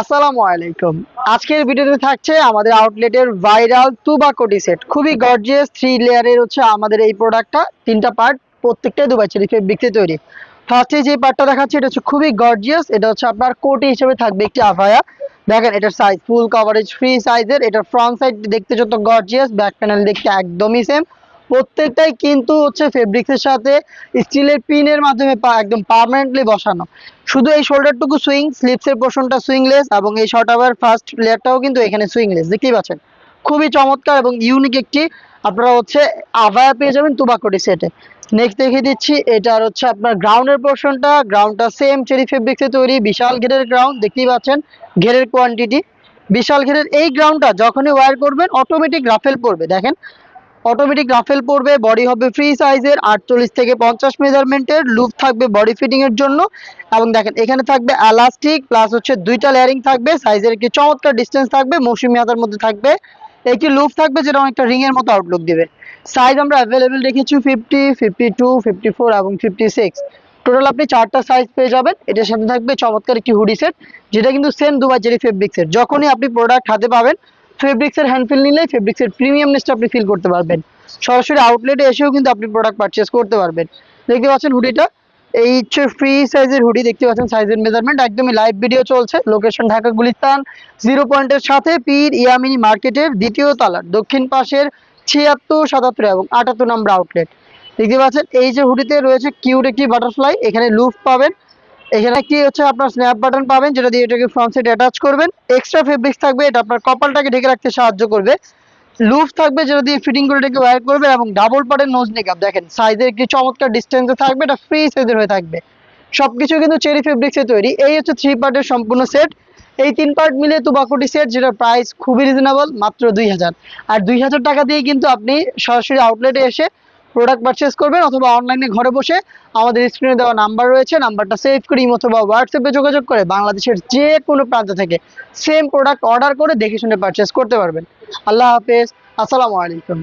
আসসালামু আলাইকুম। আজকের ভিডিওতে থাকছে আমাদের আউটলেটের ভাইরাল তুবাকোটি সেট খুবই গর্জিয়াস থ্রি লেয়ারের হচ্ছে আমাদের এই প্রোডাক্টটা তিনটা পার্ট প্রত্যেকটাই দুবাই চেরি ফেব্রিক্সে তৈরি। ফার্স্টে যে পার্টটা দেখাচ্ছি, এটা হচ্ছে খুবই গর্জিয়াস এটা হচ্ছে আপনার কোটি হিসেবে থাকবে একটি আফায়া দেখেন, এটার সাইজ ফুল কভারেজ ফ্রি সাইজের এটার ফ্রন্ট সাইড দেখতে যত গর্জিয়াস ব্যাক প্যানেল দেখতে একদমই সেম প্রত্যেকটাই কিন্তু হচ্ছে ফেব্রিক্সের সাথে স্টিলের পিনের মাধ্যমে একদম পার্মানেন্টলি বসানো। শুধু এই শোল্ডারটুকু সুইং স্লিপসের পোর্শনটা সুইংলেস এবং এই শর্ট আবার ফার্স্ট লেয়ারটাও কিন্তু এখানে সুইংলেস দেখতেই পাচ্ছেন? খুবই চমৎকার এবং ইউনিক একটি, আপনারা হচ্ছে আভায়া পেয়ে যাবেন তুবাকটি সেটে নেক্সট দেখিয়ে দিচ্ছি এটার হচ্ছে আপনার গ্রাউন্ডের পোর্শনটা গ্রাউন্ডটা সেম চেরি ফেব্রিক্সে তৈরি, বিশাল ঘেরের গ্রাউন্ড দেখতেই পাচ্ছেন ঘেরের কোয়ান্টিটি বিশাল ঘেরের এই গ্রাউন্ডটা যখনই ওয়্যার করবেন অটোমেটিক রাফেল পড়বে দেখেন? অটোমেটিক রাফেল পড়বে বডি হবে ফ্রি সাইজের আটচল্লিশ থেকে পঞ্চাশ মেজারমেন্টের লুপ থাকবে বডি ফিটিং এর জন্য। এবং দেখেন, এখানে থাকবে এলাস্টিক প্লাস হচ্ছে দুইটা লেয়ারিং থাকবে সাইজের একটি চমৎকার ডিস্টেন্স থাকবে, মৌসুমি হাতার মধ্যে থাকবে। একটি লুপ থাকবে যেটা অনেকটা রিং এর মতো আউটলুক দেবে। সাইজ আমরা অ্যাভেলেবেল রেখেছি fifty fifty two fifty four এবং ফিফটি সিক্স টোটাল আপনি চারটা সাইজ পেয়ে যাবেন। এটার সাথে থাকবে চমৎকার একটি হুডি সেট যেটা কিন্তু সেম দুবাই জেরি ফেব্রিক্সের যখনই আপনি প্রোডাক্ট হাতে পাবেন ফেব্রিক্সের হ্যান্ড ফিল নিলে ফেব্রিক্সের প্রিমিয়ামনেসটা আপনি ফিল করতে পারবেন। সরাসরি আউটলেটে এসেও কিন্তু আপনি প্রোডাক্ট পারচেস করতে পারবেন। দেখতে পাচ্ছেন হুডিটা এই হচ্ছে ফ্রি সাইজের হুডি দেখতে পাচ্ছেন সাইজের মেজারমেন্ট একদমই লাইভ ভিডিও চলছে। লোকেশন ঢাকা গুলিস্তান জিরো পয়েন্টের সাথে পীর ইয়ামিনি মার্কেটের দ্বিতীয় তলার, দক্ষিণ পাশের ছিয়াত্তর, সাতাত্তর এবং আটাত্তর নম্বর আউটলেট দেখতে পাচ্ছেন, এই যে হুডিতে রয়েছে কিউট একটি বাটারফ্লাই এখানে লুফ পাবেন। এখানে কি হচ্ছে? আপনার স্ন্যাপ বাটন পাবেন, যেটা দিয়ে এটাকে ফ্রন্ট সাইড অ্যাটাচ করবেন। এক্সট্রা ফেব্রিক্স থাকবে, এটা আপনার কপালটাকে ঢেকে রাখতে সাহায্য করবে। লুফ থাকবে, যেটা দিয়ে ফিটিং করে এটাকে ওয়্যার করবে এবং ডাবল পার্টের নোজ মেকআপ দেখেন সাইজের একটি চমৎকার ডিস্টেন্সে থাকবে, এটা ফ্রি সাইজের হয়ে থাকবে। সবকিছু কিন্তু চেরি ফেব্রিক্সে তৈরি। এই হচ্ছে থ্রি পার্টের সম্পূর্ণ সেট এই তিন পার্ট মিলে তুবাকুটি সেট যেটার প্রাইস খুবই রিজনেবল মাত্র দুই হাজার। আর দুই হাজার টাকা দিয়ে কিন্তু আপনি সরাসরি আউটলেটে এসে প্রোডাক্ট পারচেস করবেন অথবা অনলাইনে ঘরে বসে আমাদের স্ক্রিনে দেওয়া নাম্বার রয়েছে নাম্বারটা সেভ করে অথবা হোয়াটসঅ্যাপে যোগাযোগ করে বাংলাদেশের যে কোনো প্রান্ত থেকে সেম প্রোডাক্ট অর্ডার করে দেখে শুনে পারচেস করতে পারবেন। আল্লাহ হাফেজ, আসসালামু আলাইকুম।